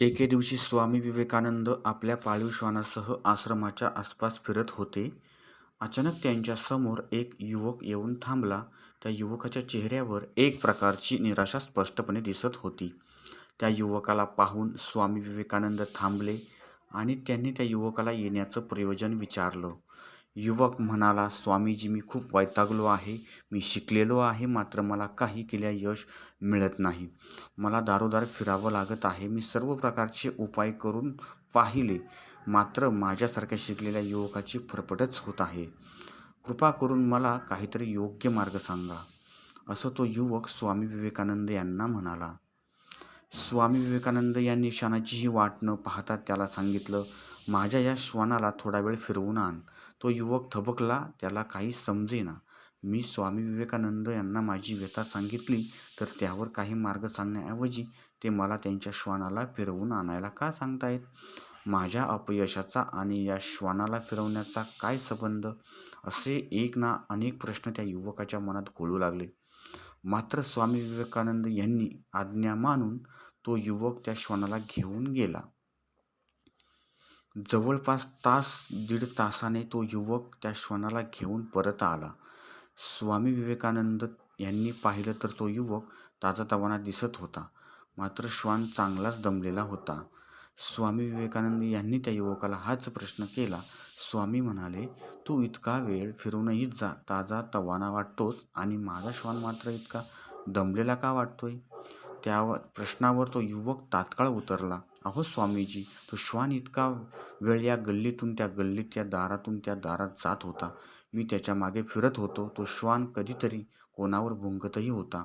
एके दिवशी स्वामी विवेकानंद आपल्या पाळीव श्वानासह आश्रमाच्या आसपास फिरत होते. अचानक त्यांच्यासमोर एक युवक येऊन थांबला. त्या युवकाच्या चेहऱ्यावर एक प्रकारची निराशा स्पष्टपणे दिसत होती. त्या युवकाला पाहून स्वामी विवेकानंद थांबले आणि त्यांनी त्या युवकाला येण्याचं प्रयोजन विचारलं. युवक म्हणाला, स्वामीजी मी खूप वैतागलो आहे. मी शिकलेलो आहे मात्र मला काही केल्या यश मिळत नाही. मला दारोदार फिरावं लागत आहे. मी सर्व प्रकारचे उपाय करून पाहिले मात्र माझ्यासारख्या शिकलेल्या युवकाची फरफटच होत आहे. कृपा करून मला काहीतरी योग्य मार्ग सांगा, असं तो युवक स्वामी विवेकानंद यांना म्हणाला. स्वामी विवेकानंद यांनी क्षणाचीही वाट न पाहता त्याला सांगितलं, माझ्या या श्वानाला थोडा वेळ फिरवून आण. तो युवक थबकला. त्याला काही समजेना. मी स्वामी विवेकानंद यांना माझी व्यथा सांगितली तर त्यावर काही मार्ग सांगण्याऐवजी ते मला त्यांच्या श्वानाला फिरवून आणायला का सांगतायत? माझ्या अपयशाचा आणि या श्वानाला फिरवण्याचा काय संबंध? असे एक ना अनेक प्रश्न त्या युवकाच्या मनात घोळू लागले. मात्र स्वामी विवेकानंद यांनी आज्ञा मानून तो युवक त्या श्वानाला घेऊन गेला. जवळपास तास दीड तासाने तो युवक त्या श्वानाला घेऊन परत आला. स्वामी विवेकानंद यांनी पाहिलं तर तो युवक ताजातवाना दिसत होता. मात्र श्वान चांगलाच दमलेला होता. स्वामी विवेकानंद यांनी त्या युवकाला हाच प्रश्न केला. स्वामी म्हणाले, तू इतका वेळ फिरूनही जा ताजा तवाना वाटतोस आणि माझा श्वान मात्र इतका दमलेला का वाटतोय? त्या प्रश्नावर तो युवक तात्काळ उतरला. अहो स्वामीजी, तो श्वान इतका वेळ या गल्लीतून त्या गल्लीत, या दारातून त्या दारात जात होता. मी त्याच्यामागे फिरत होतो. तो श्वान कधीतरी कोणावर भुंकतही होता.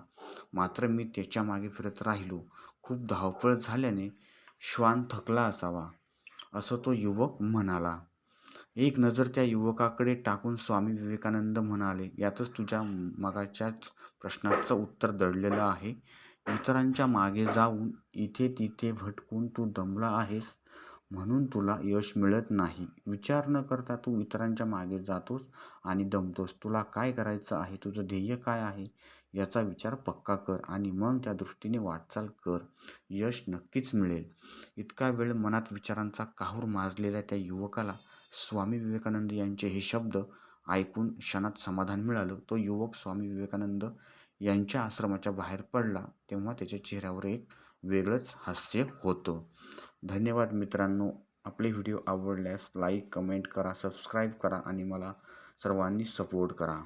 मात्र मी त्याच्यामागे फिरत राहिलो. खूप धावपळ झाल्याने श्वान थकला असावा, असं तो युवक म्हणाला. एक नजर त्या युवकाकडे टाकून स्वामी विवेकानंद म्हणाले, यातच तुझ्या मगाच्याच प्रश्नाचं उत्तर दडलेलं आहे. इतरांच्या मागे जाऊन, इथे तिथे भटकून तू दमला आहेस म्हणून तुला यश मिळत नाही. विचार न करता तू इतरांच्या मागे जातोस आणि दमतोस. तुला काय करायचं आहे? तुझं ध्येय काय आहे? याचा विचार पक्का कर आणि मग त्या दृष्टीने वाटचाल कर. यश नक्कीच मिळेल. इतका वेळ मनात विचारांचा काहूर माजलेल्या त्या युवकाला स्वामी विवेकानंद यांचे हे शब्द ऐकून क्षणात समाधान मिळालं. तो युवक स्वामी विवेकानंद यांच्या आश्रमाच्या बाहेर पडला तेव्हा त्याच्या चेहऱ्यावर एक वेगळंच हास्य होतं. धन्यवाद मित्रांनो. आपले व्हिडिओ आवडल्यास लाईक, कमेंट करा, सबस्क्राईब करा आणि मला सर्वांनी सपोर्ट करा.